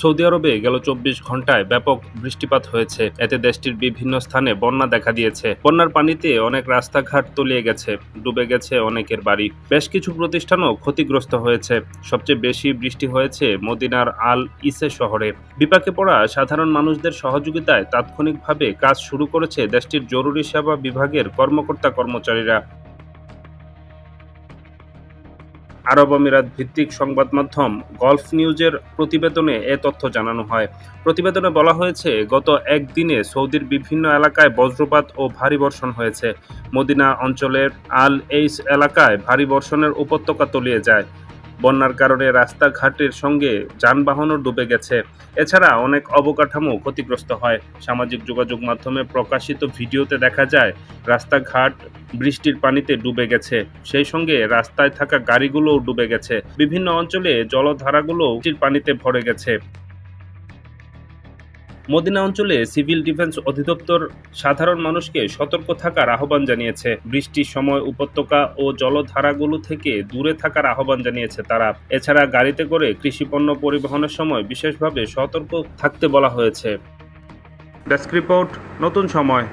Saudi আরবে গেল চব্বিশ ঘন্টায় ব্যাপক বৃষ্টিপাত হয়েছে। এতে দেশটির বিভিন্ন স্থানে বন্যা দেখা দিয়েছে। বন্যার পানিতে অনেক রাস্তাঘাট তলিয়ে গেছে, ডুবে গেছে অনেকের বাড়ি। বেশ কিছু প্রতিষ্ঠানও ক্ষতিগ্রস্ত হয়েছে। সবচেয়ে বেশি বৃষ্টি হয়েছে মদিনার আল ইসে শহরে। বিপাকে পড়া সাধারণ মানুষদের সহযোগিতায় তাৎক্ষণিকভাবে কাজ শুরু করেছে দেশটির জরুরি সেবা বিভাগের কর্মকর্তা কর্মচারীরা আরব আমিরাত ভিত্তিক সংবাদ মাধ্যম গলফ নিউজের প্রতিবেদনে এ তথ্য জানানো হয়। প্রতিবেদনে বলা হয়েছে, গত একদিনে সৌদির বিভিন্ন এলাকায় বজ্রপাত ও ভারী বর্ষণ হয়েছে। মদিনা অঞ্চলের আল এইস এলাকায় ভারী বর্ষণের উপত্যকা তলিয়ে যায়। বন্যার কারণে রাস্তাঘাটের সঙ্গে যানবাহনও ডুবে গেছে। এছাড়া অনেক অবকাঠামো ক্ষতিগ্রস্ত হয়। সামাজিক যোগাযোগ মাধ্যমে প্রকাশিত ভিডিওতে দেখা যায়, রাস্তাঘাট বৃষ্টির পানিতে ডুবে গেছে। সেই সঙ্গে রাস্তায় থাকা গাড়িগুলোও ডুবে গেছে। বিভিন্ন অঞ্চলে জলধারাগুলো বৃষ্টির পানিতে ভরে গেছে। মদিনা অঞ্চলে সিভিল ডিফেন্স অধিদপ্তর সাধারণ মানুষকে সতর্ক থাকার আহ্বান জানিয়েছে। বৃষ্টির সময় উপত্যকা ও জলধারাগুলো থেকে দূরে থাকার আহ্বান জানিয়েছে তারা। এছাড়া গাড়িতে করে কৃষিপণ্য পরিবহনের সময় বিশেষভাবে সতর্ক থাকতে বলা হয়েছে। ডেস্ক রিপোর্ট, নতুন সময়।